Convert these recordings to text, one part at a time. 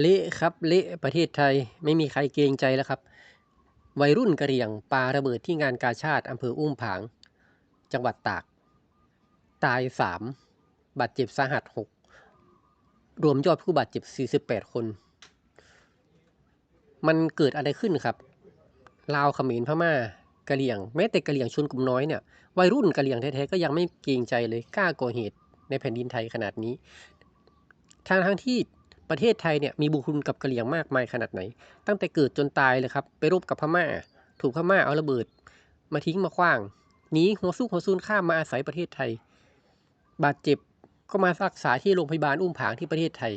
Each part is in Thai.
เละครับเละประเทศไทยไม่มีใครเกรงใจแล้วครับ วัยรุ่นกระเหรี่ยงปาระเบิดที่งานกาชาติอำเภออุ้มผาง จังหวัดตาก ตายสามบาดเจ็บสาหัสหกรวมยอดผู้บาดเจ็บ48คน มันเกิดอะไรขึ้นครับลาวเขมรพม่ากะเหรี่ยงแม้แต่กะเหรี่ยงชนกลุ่มน้อยเนี่ยวัยรุ่นกะเหรี่ยงแท้ๆก็ยังไม่เกรงใจเลยกล้าก่อเหตุในแผ่นดินไทยขนาดนี้ทางทั้งที่ ประเทศไทยเนี่ยมีบุญคุณกับกะเหรี่ยงมากมายขนาดไหน ตั้งแต่เกิดจนตายเลยครับ ไปรบกับพม่า ถูกพม่าเอาระเบิด มาทิ้งมาขว้างหนีหัวสู้หัวซูนข้ามมาอาศัยประเทศไทย บาดเจ็บก็มารักษาที่โรงพยาบาลอุ้มผางที่ประเทศไทย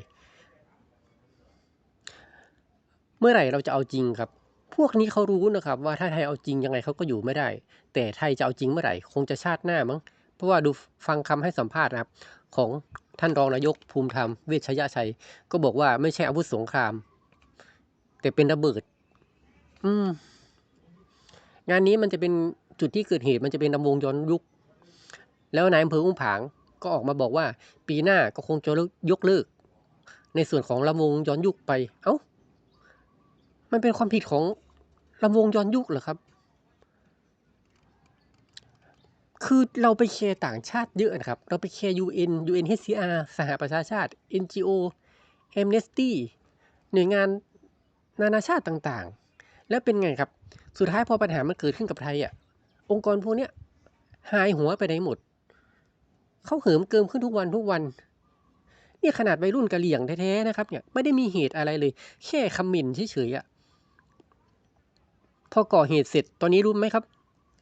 เมื่อไหร่เราจะเอาจริงครับ พวกนี้เขารู้นะครับ ว่าถ้าไทยเอาจริงยังไงเขาก็อยู่ไม่ได้ แต่ไทยจะเอาจริงเมื่อไหร่ คงจะชาติหน้ามั้งเพราะว่าดูฟังคำให้สัมภาษณ์นะครับ ของ ท่านรองนายกภูมิธรรมเวชยชัย ก็บอกว่าไม่ใช่อาวุธสงคราม แต่เป็นระเบิด อืม งานนี้มันจะเป็นจุดที่เกิดเหตุมันจะเป็นลำวงย้อนยุค แล้วนายอำเภออุ้มผางก็ออกมาบอกว่า ปีหน้าก็คงจะยกเลิก ในส่วนของลำวงย้อนยุคไป เอ้า มันเป็นความผิดของลำวงย้อนยุคเหรอครับ คือเราไปแชร์ต่างชาติเยอะนะครับ เราไปแชร์ UN UNHCR สหประชาชาติ NGO Amnesty หน่วยงานนานาชาติต่างๆ แล้วเป็นไงครับ สุดท้ายพอปัญหามันเกิดขึ้นกับไทยอะ องค์กรพวกเนี้ยหายหัวไปไหนหมด เขาเหิมเกิมขึ้นทุกวันทุกวันเนี่ยขนาดวัยรุ่นกะเหลี่ยงแท้ๆนะครับเนี่ยไม่ได้มีเหตุอะไรเลย แค่คำหมิ่นเฉยๆอะพอก่อเหตุเสร็จตอนนี้รู้ไหมครับ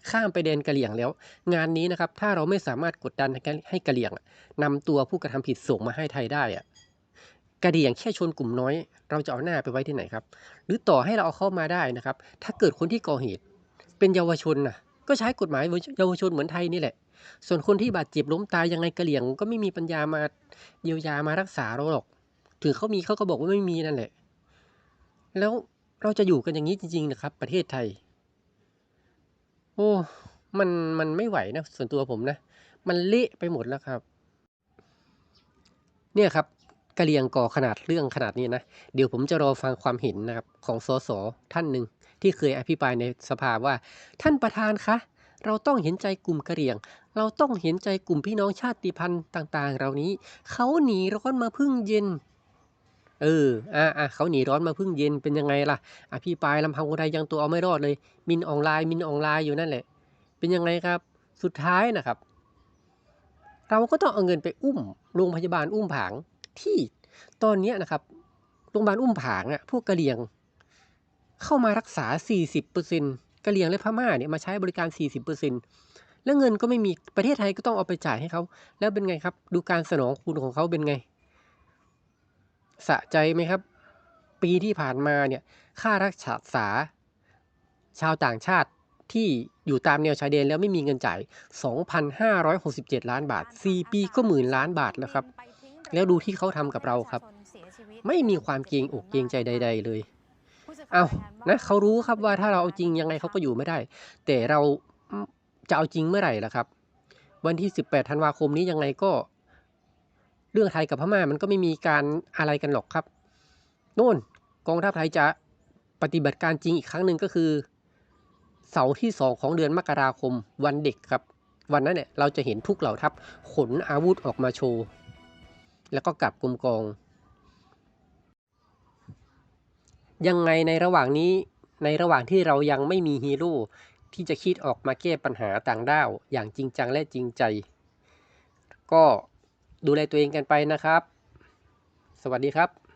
ข้ามไปแดนกะเหลี่ยงแล้ว งานนี้นะครับถ้าเราไม่สามารถกดดันให้กะเหลี่ยงนำตัวผู้กระทำผิดส่งมาให้ไทยได้อะกะเหลี่ยงแค่ชนกลุ่มน้อย เราจะเอาหน้าไปไว้ที่ไหนครับ หรือต่อให้เราเอาเข้ามาได้นะครับ ถ้าเกิดคนที่ก่อเหตุ เป็นเยาวชนนะก็ใช้กฎหมายเยาวชนเหมือนไทยนี่แหละ ส่วนคนที่บาดเจ็บล้มตายยังไงกะเหลี่ยง ก็ไม่มีปัญญามาเยียวยามารักษาเราหรอก ถึงเขามีเขาก็บอกว่าไม่มีนั่นแหละ แล้วเราจะอยู่กันอย่างนี้จริงๆนะครับ ประเทศไทย โอ้มันมันไม่ไหวนะส่วนตัวผมนะ มันเละไปหมดแล้วครับ เนี่ยครับกะเลียงก่อขนาดเรื่องขนาดนี้นะ เดี๋ยวผมจะรอฟังความเห็นนะครับของสสท่านหนึ่งที่เคยอภิปรายในสภาว่า ท่านประธานคะเราต้องเห็นใจกลุ่มกะเรียง เราต้องเห็นใจกลุ่มพี่น้องชาติพันธุ์ต่าง ๆ เหล่านี้ เขาหนีร้อนมาพึ่งเย็น เออ อ่าอ่าเขาหนีร้อนมาพึ่งเย็นเป็นยังไงล่ะอภิปรายลำพังคนไทยยังตัวเอาไม่รอดเลย มินออนไลน์มินออนไลน์อยู่นั่นแหละ เป็นยังไงครับ สุดท้ายนะครับ เราก็ต้องเอาเงินไปอุ้มโรงพยาบาลอุ้มผางที่ตอนนี้นะครับโรงพยาบาลอุ้มผางอะพวกกะเหรี่ยง เข้ามารักษา 40%กะเหรี่ยงและพม่าเนี่ยมาใช้บริการ 40%แล้วเงินก็ไม่มีประเทศไทยก็ต้องเอาไปจ่ายให้เขาแล้วเป็นไงครับ ดูการสนองคุณของเขาเป็นไง สะใจไหมครับ ปีที่ผ่านมาเนี่ยค่ารักษาชาวต่างชาติที่อยู่ตามแนวชายแดนแล้วไม่มีเงินจ่าย 2,567 ล้านบาท 4 ปีก็หมื่นล้านบาทแล้วครับ แล้วดูที่เขาทำกับเราครับ ไม่มีความเกรงอกเกรงใจใด ๆ เลย เอานะเขารู้ครับว่าถ้าเราเอาจริงยังไงเขาก็อยู่ไม่ได้ แต่เราจะเอาจริงเมื่อไหร่ล่ะครับ วันที่ 18 ธันวาคมนี้ยังไงก็ รื่องไทยกับพม่ามันก็ไม่มีการอะไรกันหรอกครับโน่นกองทัพไทยจะปฏิบัติการจริงอีกครั้งหนึ่งก็คือ เสาร์ที่สองของเดือนมกราคมวันเด็กครับ วันนั้นเนี่ยเราจะเห็นทุกเหล่าทัพขนอาวุธออกมาโชว์ แล้วก็กลับกลมกอง ยังไงในระหว่างนี้ในระหว่างที่เรายังไม่มีฮีโร่ที่จะคิดออกมาแก้ปัญหาต่างด้าวอย่างจริงจังและจริงใจ ก็ ดูแลตัวเองกันไปนะครับ สวัสดีครับ